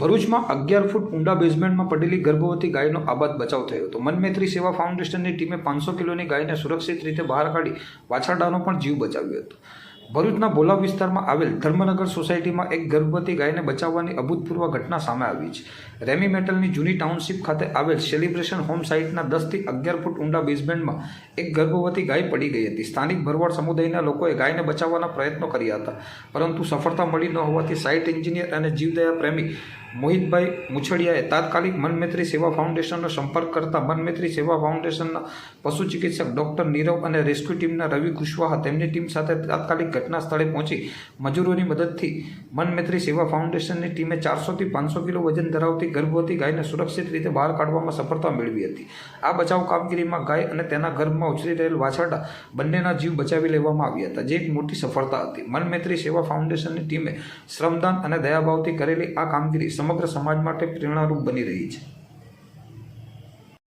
ભરૂચમાં અગિયાર ફૂટ ઊંડા બેઝમેન્ટમાં પડેલી ગર્ભવતી ગાયનો આબાદ બચાવ થયો હતો. મનમૈત્રી સેવા ફાઉન્ડેશનની ટીમે પાંચસો કિલોની ગાયને સુરક્ષિત રીતે બહાર કાઢી વાછરડાનો પણ જીવ બચાવ્યો હતો. ભરૂચના ભોલા વિસ્તારમાં આવેલ ધર્મનગર સોસાયટીમાં એક ગર્ભવતી ગાયને બચાવવાની અભૂતપૂર્વ ઘટના સામે આવી છે. રેમી મેટલની જૂની ટાઉનશીપ ખાતે આવેલ સેલિબ્રેશન હોમ સાઇટના દસથી અગિયાર ફૂટ ઊંડા બેઝમેન્ટમાં એક ગર્ભવતી ગાય પડી ગઈ હતી. સ્થાનિક ભરવાડ સમુદાયના લોકોએ ગાયને બચાવવાના પ્રયત્નો કર્યા હતા, પરંતુ સફળતા મળી ન હોવાથી સાઇટ એન્જિનિયર અને જીવદયા પ્રેમી મોહિતભાઈ મુછડિયાએ તાત્કાલિક મનમૈત્રી સેવા ફાઉન્ડેશનનો સંપર્ક કરતા મનમૈત્રી સેવા ફાઉન્ડેશનના પશુ ચિકિત્સક ડૉક્ટર નીરવ અને રેસ્ક્યુ ટીમના રવિ કુશવાહા તેમની ટીમ સાથે તાત્કાલિક ઘટના સ્થળે પહોંચી મજૂરોની મદદથી મનમૈત્રી સેવા ફાઉન્ડેશનની ટીમે ચારસોથી પાંચસો કિલો વજન ધરાવતી ગર્ભવતી ગાયને સુરક્ષિત રીતે બહાર કાઢવામાં સફળતા મેળવી હતી. આ બચાવ કામગીરીમાં ગાય અને તેના ગર્ભમાં ઉછરી રહેલ વાછરડા બંનેના જીવ બચાવી લેવામાં આવ્યા હતા, જે એક મોટી સફળતા હતી. મનમૈત્રી સેવા ફાઉન્ડેશનની ટીમે શ્રમદાન અને દયાભાવથી કરેલી આ કામગીરી સમગ્ર સમાજ માટે પ્રેરણારૂપ બની રહી છે.